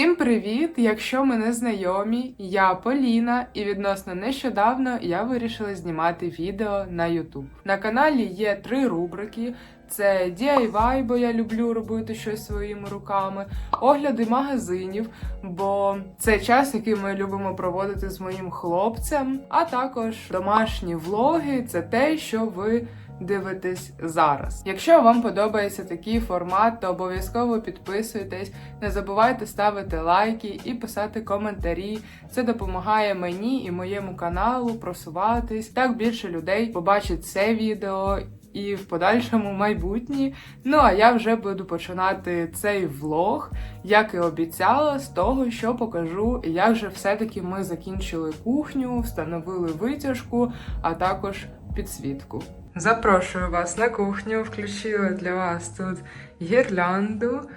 Всім привіт! Якщо ми не знайомі, я Поліна, і відносно нещодавно я вирішила знімати відео на YouTube. На каналі є три рубрики: це DIY, бо я люблю робити щось своїми руками, огляди магазинів, бо це час, який ми любимо проводити з моїм хлопцем, а також домашні влоги це те, що ви дивитесь зараз. Якщо вам подобається такий формат, то обов'язково підписуйтесь, не забувайте ставити лайки і писати коментарі. Це допомагає мені і моєму каналу просуватись. Так більше людей побачить це відео. І в подальшому майбутнє. Ну а я вже буду починати цей влог, як і обіцяла, з того, що покажу, як же все-таки ми закінчили кухню, встановили витяжку, а також підсвітку. Запрошую вас на кухню, включила для вас тут гірлянду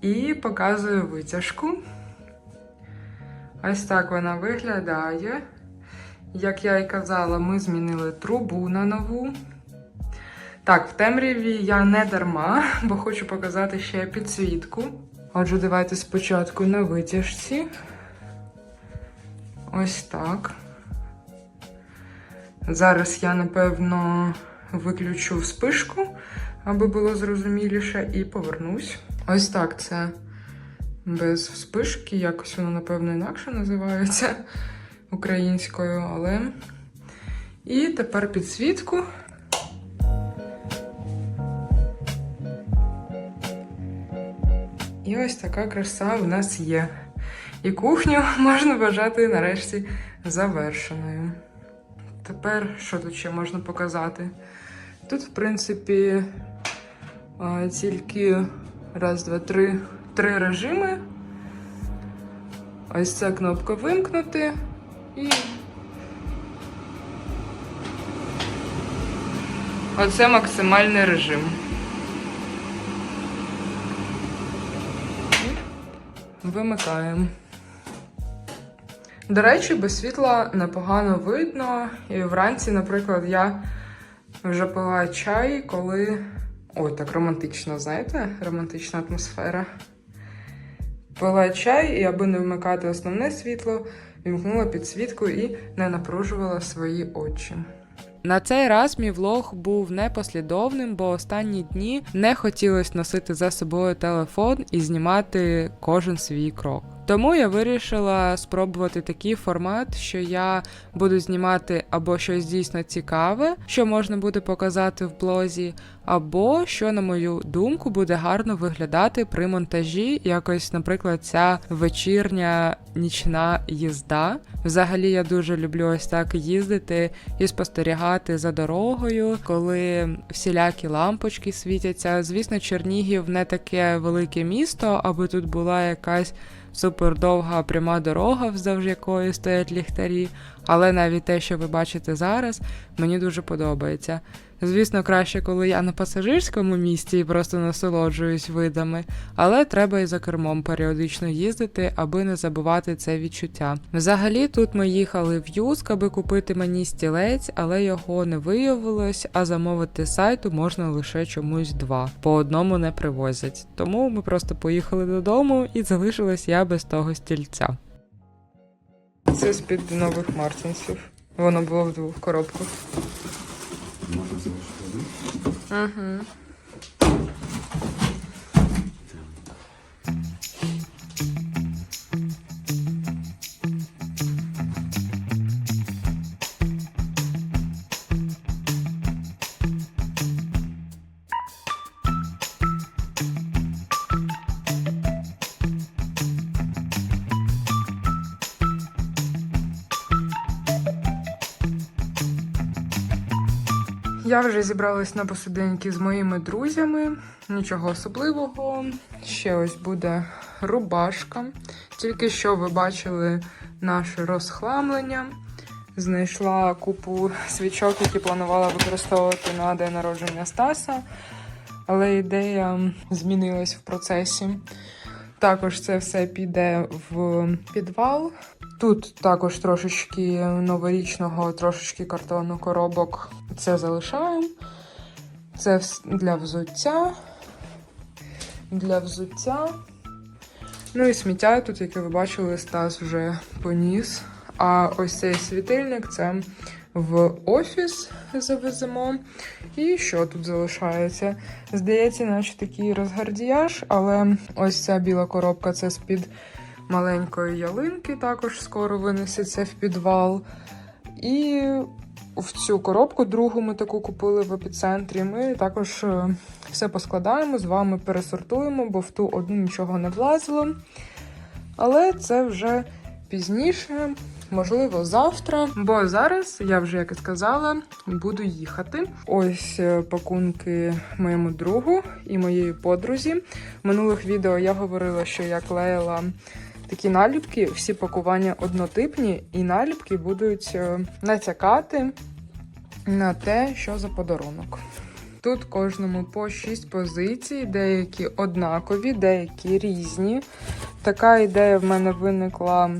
і показую витяжку. Ось так вона виглядає. Як я і казала, ми змінили трубу на нову. Так, в темряві я не дарма, бо хочу показати ще підсвітку. Отже, давайте спочатку на витяжці. Ось так. Зараз я, напевно, виключу вспишку, аби було зрозуміліше, і повернусь. Ось так це без вспишки. Якось воно, напевно, інакше називається українською, але. І тепер підсвітку. І ось така краса в нас є. І кухню можна вважати нарешті завершеною. Тепер що тут ще можна показати? Тут, в принципі, тільки раз, два, три, три режими. Ось ця кнопка вимкнути і. Оце максимальний режим. Вимикаємо. До речі, без світла непогано видно. І вранці, наприклад, я вже пила чай, коли. Ой, так романтично, знаєте, романтична атмосфера. Пила чай, і аби не вмикати основне світло, вімкнула підсвітку і не напружувала свої очі. На цей раз мій влог був непослідовним, бо останні дні не хотілося носити за собою телефон і знімати кожен свій крок. Тому я вирішила спробувати такий формат, що я буду знімати або щось дійсно цікаве, що можна буде показати в блозі, або що, на мою думку, буде гарно виглядати при монтажі, якось, наприклад, ця вечірня нічна їзда. Взагалі, я дуже люблю ось так їздити і спостерігати за дорогою, коли всілякі лампочки світяться. Звісно, Чернігів не таке велике місто, аби тут була якась супердовга пряма дорога, вздовж якої стоять ліхтарі. Але навіть те, що ви бачите зараз, мені дуже подобається. Звісно, краще, коли я на пасажирському місці і просто насолоджуюсь видами, але треба і за кермом періодично їздити, аби не забувати це відчуття. Взагалі, тут ми їхали в Юск, аби купити мені стілець, але його не виявилось, а замовити сайту можна лише чомусь два. По одному не привозять. Тому ми просто поїхали додому і залишилась я без того стільця. Це з-під нових мартінсів. Воно було в двох коробках. Угу. Я вже зібралась на посиденьки з моїми друзями. Нічого особливого. Ще ось буде рубашка. Тільки що ви бачили наше розхламлення. Знайшла купу свічок, які планувала використовувати на день народження Стаса. Але ідея змінилась в процесі. Також це все піде в підвал. Тут також трошечки новорічного, трошечки картону коробок. Це залишаємо. Це для взуття. Для взуття. Ну і сміття тут, яке ви бачили, Стас вже поніс. А ось цей світильник це в офіс завеземо. І що тут залишається? Здається, наче такий розгардіяж, але ось ця біла коробка це з-під маленької ялинки, також скоро винесеться в підвал. І в цю коробку другу ми таку купили в епіцентрі. Ми також е, все поскладаємо, з вами пересортуємо, бо в ту одну нічого не влазило. Але це вже пізніше, можливо, завтра. Бо зараз, я вже як і сказала, буду їхати. Ось е, пакунки моєму другу і моєї подрузі. В минулих відео я говорила, що я клеїла такі наліпки, всі пакування однотипні, і наліпки будуть е, натякати на те, що за подарунок. Тут кожному по 6 позицій, деякі однакові, деякі різні. Така ідея в мене виникла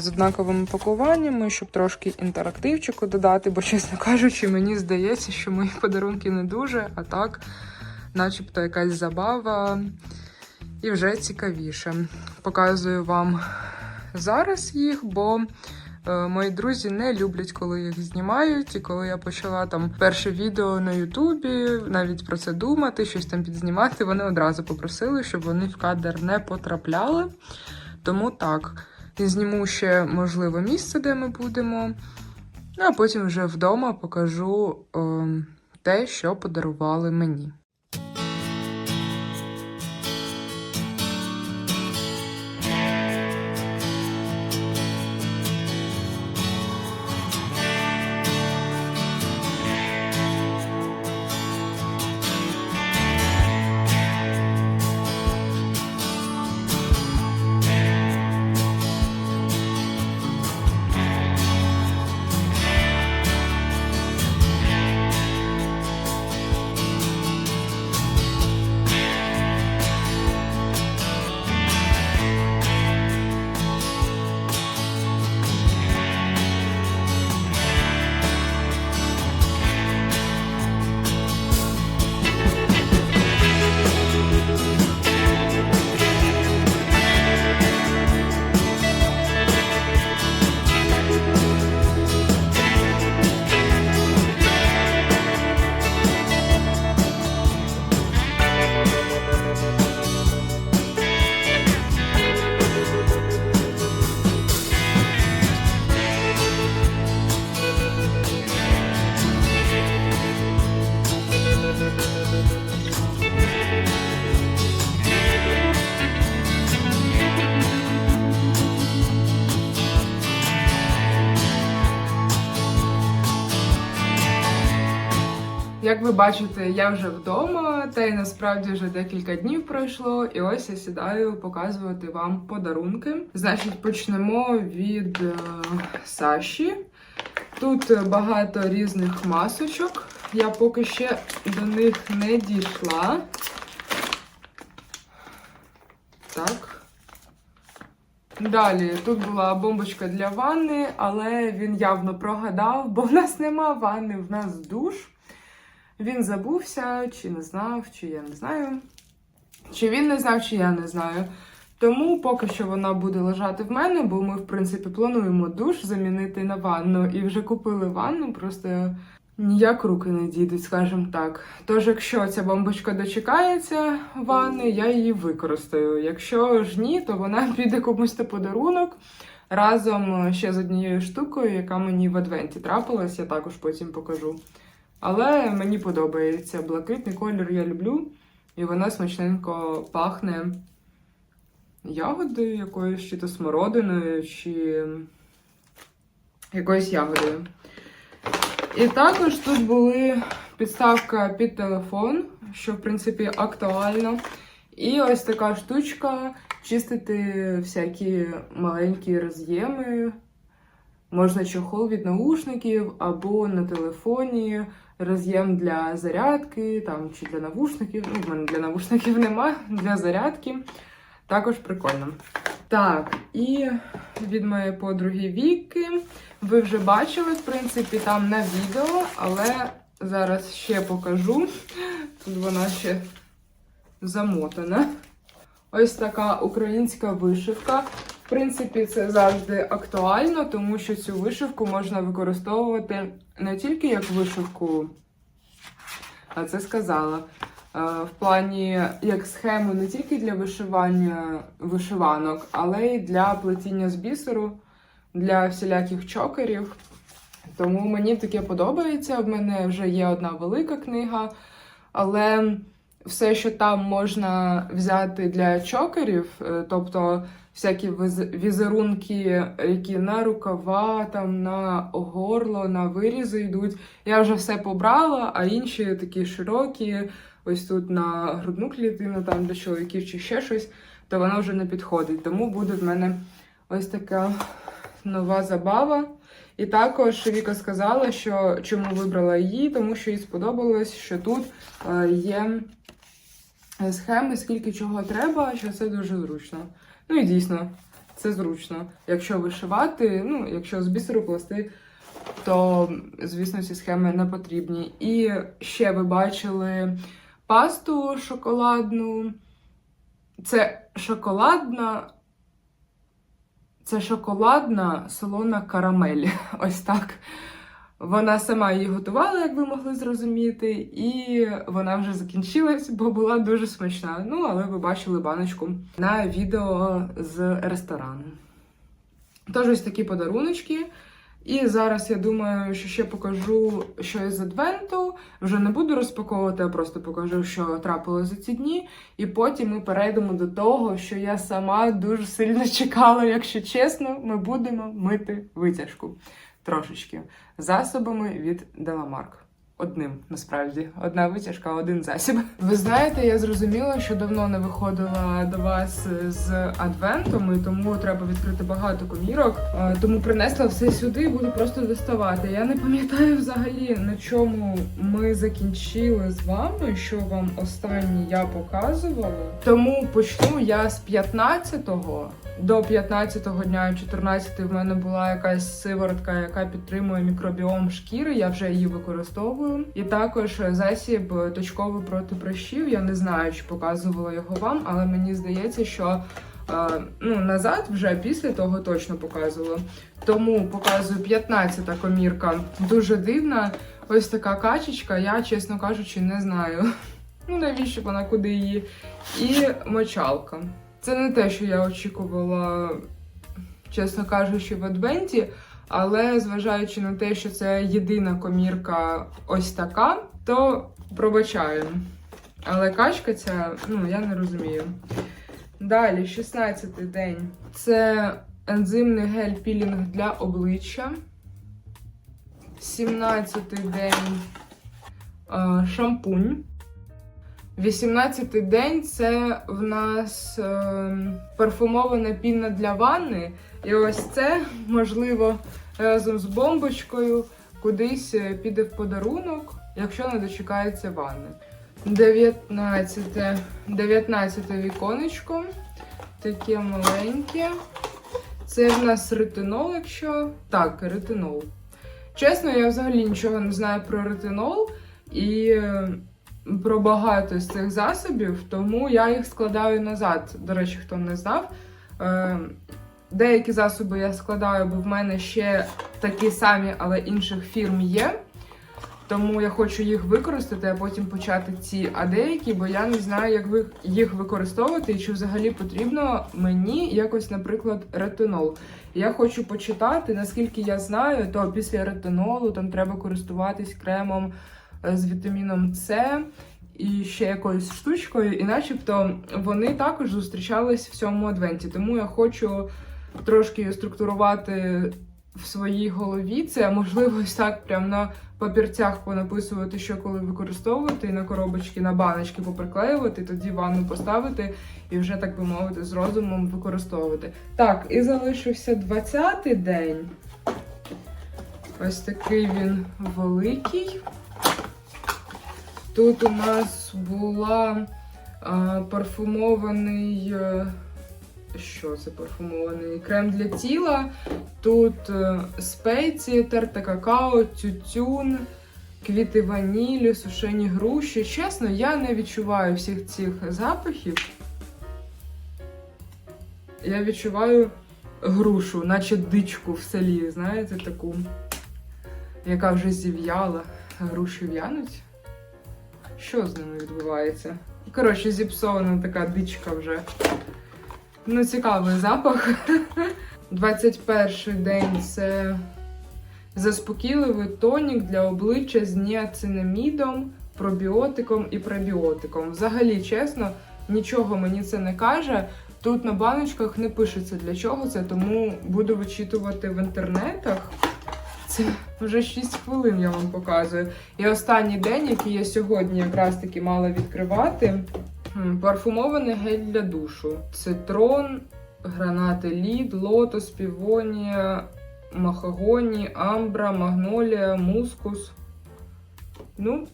з однаковими пакуваннями, щоб трошки інтерактивчику додати, бо, чесно кажучи, мені здається, що мої подарунки не дуже, а так, начебто, якась забава і вже цікавіше. Показую вам зараз їх, бо е, мої друзі не люблять, коли їх знімають. І коли я почала там перше відео на Ютубі, навіть про це думати, щось там підзнімати, вони одразу попросили, щоб вони в кадр не потрапляли. Тому так, зніму ще можливо місце, де ми будемо. Ну, а потім вже вдома покажу е, те, що подарували мені. Як ви бачите, я вже вдома, та й насправді вже декілька днів пройшло, і ось я сідаю показувати вам подарунки. Значить, почнемо від е, Саші. Тут багато різних масочок. Я поки ще до них не дійшла. Так. Далі тут була бомбочка для ванни, але він явно прогадав, бо в нас нема ванни, в нас душ. Він забувся, чи не знав, чи я не знаю. Чи він не знав, чи я не знаю. Тому поки що вона буде лежати в мене, бо ми, в принципі, плануємо душ замінити на ванну. І вже купили ванну, просто ніяк руки не дійдуть, скажімо так. Тож, якщо ця бомбочка дочекається ванни, я її використаю. Якщо ж ні, то вона піде комусь на подарунок разом ще з однією штукою, яка мені в адвенті трапилась, я також потім покажу. Але мені подобається блакитний колір, я люблю, і вона смачненько пахне ягодою якоюсь, чи то смородиною, чи якоюсь ягодою. І також тут були підставка під телефон, що в принципі актуально. І ось така штучка чистити всякі маленькі роз'єми. Можна чохол від наушників або на телефоні роз'єм для зарядки, там чи для навушників. Ну, в мене для навушників нема, для зарядки. Також прикольно. Так, і від моєї подруги Віки. Ви вже бачили, в принципі, там на відео, але зараз ще покажу. Тут вона ще замотана. Ось така українська вишивка. В принципі, це завжди актуально, тому що цю вишивку можна використовувати не тільки як вишивку, а це сказала. е, В плані як схему не тільки для вишивання вишиванок, але й для плетіння з бісеру, для всіляких чокерів. Тому мені таке подобається. В мене вже є одна велика книга, але все, що там можна взяти для чокерів, е, тобто всякі візерунки, які на рукава, там на горло, на вирізи йдуть. Я вже все побрала, а інші такі широкі, ось тут на грудну клітину, там для чоловіків чи ще щось, то воно вже не підходить. Тому буде в мене ось така нова забава. І також Віка сказала, що чому вибрала її, тому що їй сподобалось, що тут е, є схеми, скільки чого треба, що це дуже зручно. Ну і дійсно, це зручно. Якщо вишивати, ну, якщо з бісеру плести, то, звісно, ці схеми не потрібні. І ще ви бачили пасту шоколадну. Це шоколадна. Це шоколадна солона карамель. Ось так. Вона сама її готувала, як ви могли зрозуміти, і вона вже закінчилась, бо була дуже смачна. Ну, але ви бачили баночку на відео з ресторану. Тож ось такі подаруночки. І зараз я думаю, що ще покажу щось з адвенту. Вже не буду розпаковувати, а просто покажу, що трапилось за ці дні. І потім ми перейдемо до того, що я сама дуже сильно чекала, якщо чесно, ми будемо мити витяжку трошечки засобами від Деламарк. Одним насправді одна витяжка, один засіб. Ви знаєте, я зрозуміла, що давно не виходила до вас з адвентом, і тому треба відкрити багато комірок. Тому принесла все сюди і буду просто доставати. Я не пам'ятаю взагалі на чому ми закінчили з вами, що вам останнє я показувала. Тому почну я з 15-го. До 15-го дня, 14 в мене була якась сиворотка, яка підтримує мікробіом шкіри. Я вже її використовую. І також засіб точковий проти прищів. Я не знаю, чи показувала його вам, але мені здається, що е, ну, назад вже після того точно показувала. Тому показую 15-та комірка. Дуже дивна. Ось така качечка. Я, чесно кажучи, не знаю. Ну навіщо вона куди її? І мочалка. Це не те, що я очікувала, чесно кажучи, в адвенті, але зважаючи на те, що це єдина комірка ось така, то пробачаю. Але качка ця, ну, я не розумію. Далі, 16-й день. Це ензимний гель-пілінг для обличчя. 17-й день е, шампунь. 18-й день це в нас е, парфумована піна для ванни. І ось це, можливо, разом з бомбочкою кудись е, піде в подарунок, якщо не дочекається ванни. 19, 19 віконечко. Таке маленьке. Це в нас ретинол, якщо. Так, ретинол. Чесно, я взагалі нічого не знаю про ретинол. І е, про багато з цих засобів, тому я їх складаю назад. До речі, хто не знав. Е, Деякі засоби я складаю, бо в мене ще такі самі, але інших фірм є. Тому я хочу їх використати, а потім почати ці, а деякі, бо я не знаю, як їх використовувати і чи взагалі потрібно мені якось, наприклад, ретинол. Я хочу почитати, наскільки я знаю, то після ретинолу там треба користуватись кремом з вітаміном С і ще якоюсь штучкою, і начебто вони також зустрічались в цьому адвенті. Тому я хочу трошки структурувати в своїй голові це, можливо, ось так прямо на папірцях понаписувати, що коли використовувати, і на коробочки, на баночки поприклеювати, тоді ванну поставити і вже, так би мовити, з розумом використовувати. Так, і залишився 20-й день. Ось такий він великий. Тут у нас була а, парфумований. е, Що це парфумований? Крем для тіла. Тут е, спеції, терте какао, тютюн, квіти ванілі, сушені груші. Чесно, я не відчуваю всіх цих запахів. Я відчуваю грушу, наче дичку в селі, знаєте, таку, яка вже зів'яла. Груші в'януть? Що з ними відбувається? Коротше, зіпсована така дичка вже. Ну, цікавий запах. 21 день це заспокійливий тонік для обличчя з ніацинамідом, пробіотиком і пребіотиком. Взагалі, чесно, нічого мені це не каже. Тут на баночках не пишеться для чого це, тому буду вичитувати в інтернетах. Це вже 6 хвилин я вам показую. І останній день, який я сьогодні якраз таки мала відкривати, парфумований гель для душу. Цитрон, гранати лід, лотос, півонія, махагоні, амбра, магнолія, мускус. Ну,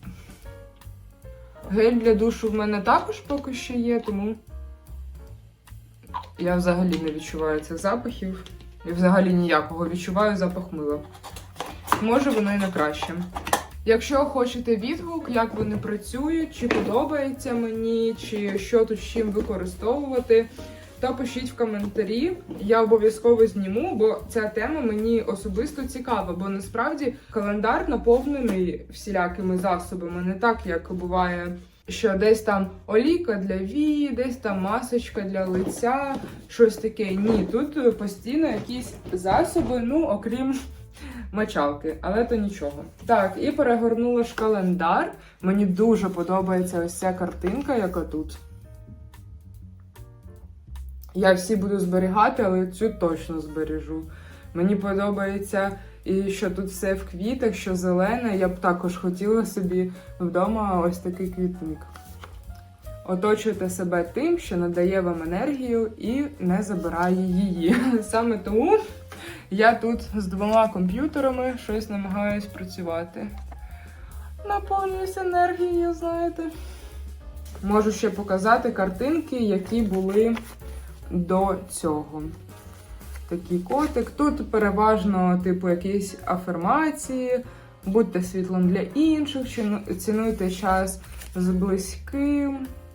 гель для душу в мене також поки що є, тому я взагалі не відчуваю цих запахів. І взагалі ніякого відчуваю запах мила. Може, воно і на краще. Якщо хочете відгук, як вони працюють, чи подобається мені, чи що тут з чим використовувати, то пишіть в коментарі. Я обов'язково зніму, бо ця тема мені особисто цікава, бо насправді календар наповнений всілякими засобами, не так, як буває. Що десь там олійка для вії, десь там масочка для лиця, щось таке. Ні, тут постійно якісь засоби, ну окрім мочалки, але то нічого. Так, і перегорнула ж календар. Мені дуже подобається ось ця картинка, яка тут. Я всі буду зберігати, але цю точно збережу. Мені подобається і що тут все в квітах, що зелене. Я б також хотіла собі вдома ось такий квітник. Оточуйте себе тим, що надає вам енергію і не забирає її. Саме тому я тут з двома комп'ютерами щось намагаюсь працювати. Наповнююсь енергією, знаєте. Можу ще показати картинки, які були до цього. Такий котик. Тут переважно, типу, якісь афірмації, будьте світлом для інших, цінуйте час з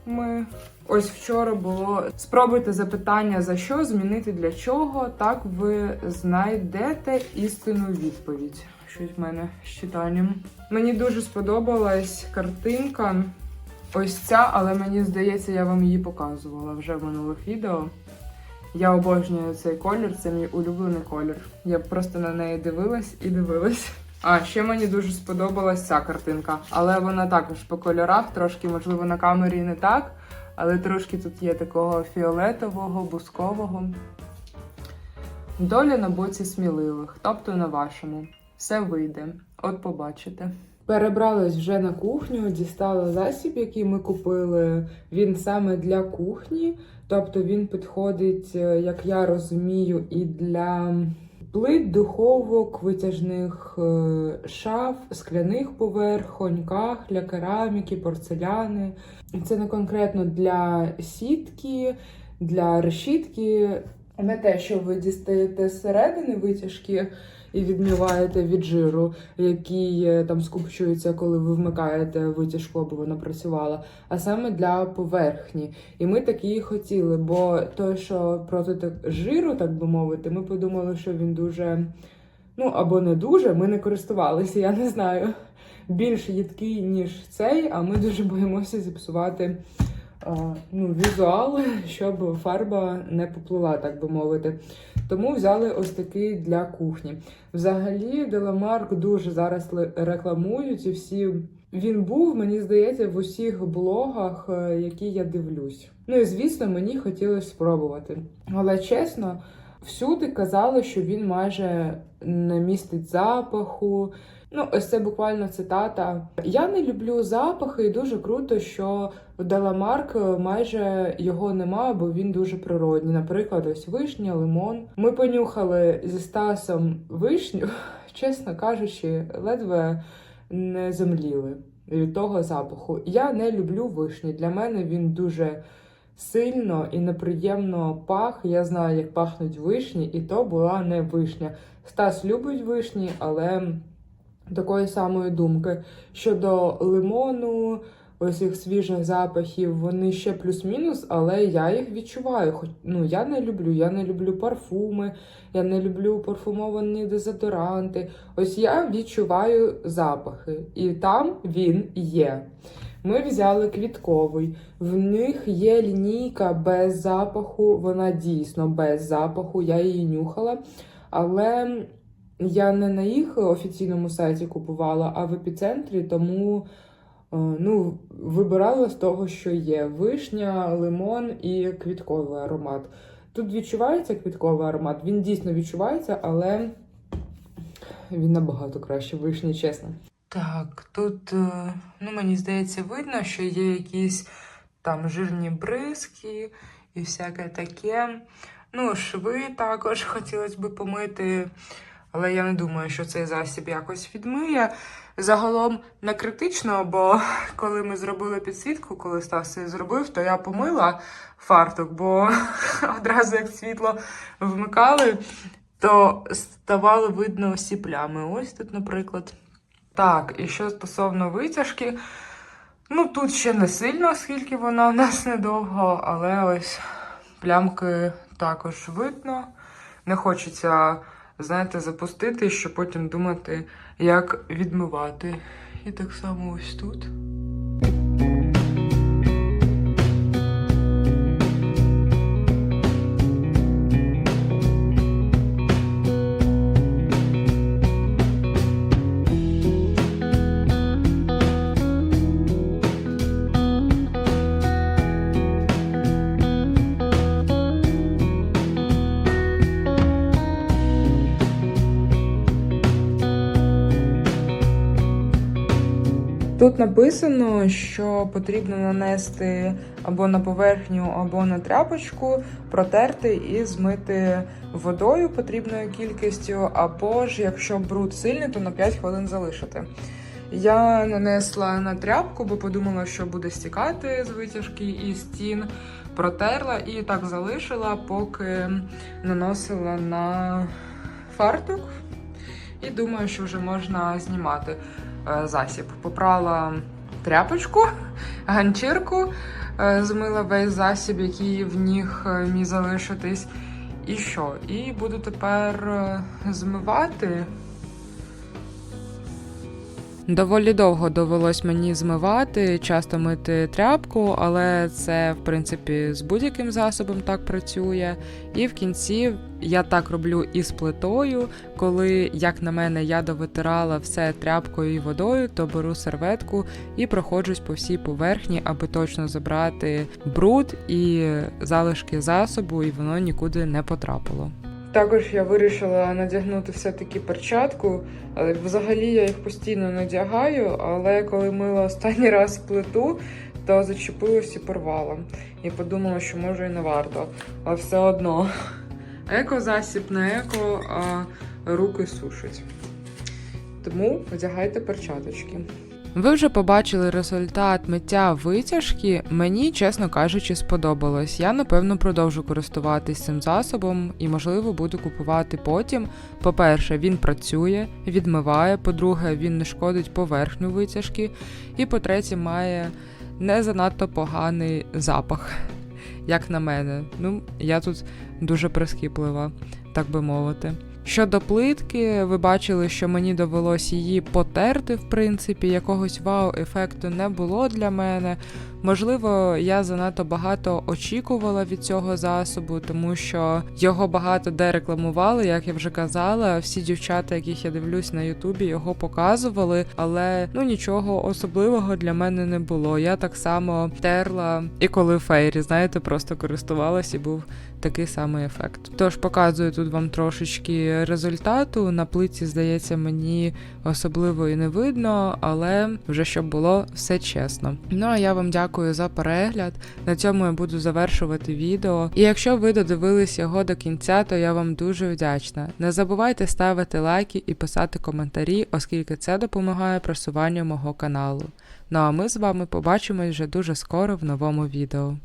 близькими. Ось вчора було спробуйте запитання за що, змінити для чого. Так ви знайдете істинну відповідь. Щось в мене з читанням. Мені дуже сподобалась картинка. Ось ця, але мені здається, я вам її показувала вже в минулих відео. Я обожнюю цей колір, це мій улюблений колір. Я просто на неї дивилась і дивилась. А ще мені дуже сподобалась ця картинка, але вона також по кольорах, трошки, можливо, на камері не так, але трошки тут є такого фіолетового, бускового. Доля на боці сміливих, тобто на вашому. Все вийде. От побачите. Перебралась вже на кухню, дістала засіб, який ми купили. Він саме для кухні. Тобто він підходить, е, як я розумію, і для плит, духовок, витяжних е, шаф, скляних поверхонь, кахля, кераміки, порцеляни. Це не конкретно для сітки, для решітки. Не те, що ви дістаєте зсередини витяжки і відмиваєте від жиру, який е, там скупчується, коли ви вмикаєте витяжку, аби вона працювала, а саме для поверхні. І ми такі хотіли, бо той, що проти так- жиру, так би мовити, ми подумали, що він дуже, ну або не дуже, ми не користувалися, я не знаю. Більш їдкий, ніж цей, а ми дуже боїмося зіпсувати ну, візуал, щоб фарба не поплила, так би мовити. Тому взяли ось такий для кухні. Взагалі, Деламарк дуже зараз рекламують і всі. Він був, мені здається, в усіх блогах, е, які я дивлюсь. Ну і звісно, мені хотілося спробувати. Але чесно, всюди казали, що він майже не містить запаху. Ну, ось це буквально цитата. Я не люблю запахи, і дуже круто, що в Деламарк майже його нема, бо він дуже природній. Наприклад, ось вишня, лимон. Ми понюхали зі Стасом вишню, чесно кажучи, ледве не земліли від того запаху. Я не люблю вишні. Для мене він дуже сильно і неприємно пах. Я знаю, як пахнуть вишні, і то була не вишня. Стас любить вишні, але такої самої думки. Щодо лимону, ось цих свіжих запахів, вони ще плюс-мінус, але я їх відчуваю. Хоч ну я не люблю. Я не люблю парфуми, я не люблю парфумовані дезодоранти. Ось я відчуваю запахи, і там він є. Ми взяли квітковий. В них є лінійка без запаху. Вона дійсно без запаху. Я її нюхала. Але я не на їх офіційному сайті купувала, а в епіцентрі, тому е, ну, вибирала з того, що є: вишня, лимон і квітковий аромат. Тут відчувається квітковий аромат, він дійсно відчувається, але він набагато краще вишні, чесно. Так, тут, е, ну, мені здається, видно, що є якісь там жирні бризки і всяке таке. Ну, шви також хотілося б помити, але я не думаю, що цей засіб якось відмиє. Загалом не критично, бо коли ми зробили підсвітку, коли Стас це зробив, то я помила фартук, бо одразу як світло вмикали, то ставало видно всі плями. Ось тут, наприклад. Так, і що стосовно витяжки, ну тут ще не сильно, оскільки вона у нас недовго, але ось плямки також видно. Не хочеться, знаєте, запустити, щоб потім думати, як відмивати. І так само ось тут. Тут написано, що потрібно нанести або на поверхню, або на тряпочку, протерти і змити водою потрібною кількістю, або ж якщо бруд сильний, то на 5 хвилин залишити. Я нанесла на тряпку, бо подумала, що буде стікати з витяжки і стін. Протерла і так залишила, поки наносила на фартук. І думаю, що вже можна знімати засіб. Попрала тряпочку, ганчірку, е, змила весь засіб, який в них е, міг залишитись. І що? І буду тепер е, змивати. Доволі довго довелось мені змивати, часто мити тряпку, але це, в принципі, з будь-яким засобом так працює. І в кінці я так роблю і з плитою. Коли, як на мене, я довитирала все тряпкою і водою, то беру серветку і проходжусь по всій поверхні, аби точно забрати бруд і залишки засобу, і воно нікуди не потрапило. Також я вирішила надягнути все-таки перчатку, взагалі я їх постійно надягаю, але коли мила останній раз плиту, то зачепилась і порвала. І подумала, що може і не варто. Але все одно еко засіб на еко, а руки сушать. Тому одягайте перчаточки. Ви вже побачили результат миття витяжки. Мені, чесно кажучи, сподобалось. Я напевно продовжу користуватись цим засобом і, можливо, буду купувати потім. По-перше, він працює, відмиває. По-друге, він не шкодить поверхню витяжки. І по-третє, має не занадто поганий запах, як на мене. Ну, я тут дуже прискіплива, так би мовити. Щодо плитки, ви бачили, що мені довелось її потерти, в принципі, якогось вау-ефекту не було для мене. Можливо, я занадто багато очікувала від цього засобу, тому що його багато де рекламували, як я вже казала. Всі дівчата, яких я дивлюсь на Ютубі, його показували, але ну нічого особливого для мене не було. Я так само терла і коли фейрі, знаєте, просто користувалась і був такий самий ефект. Тож показую тут вам трошечки результату. На плиці, здається, мені особливо і не видно, але вже щоб було все чесно. Ну а я вам дякую за перегляд. На цьому я буду завершувати відео. І якщо ви додивились його до кінця, то я вам дуже вдячна. Не забувайте ставити лайки і писати коментарі, оскільки це допомагає просуванню мого каналу. Ну а ми з вами побачимось вже дуже скоро в новому відео.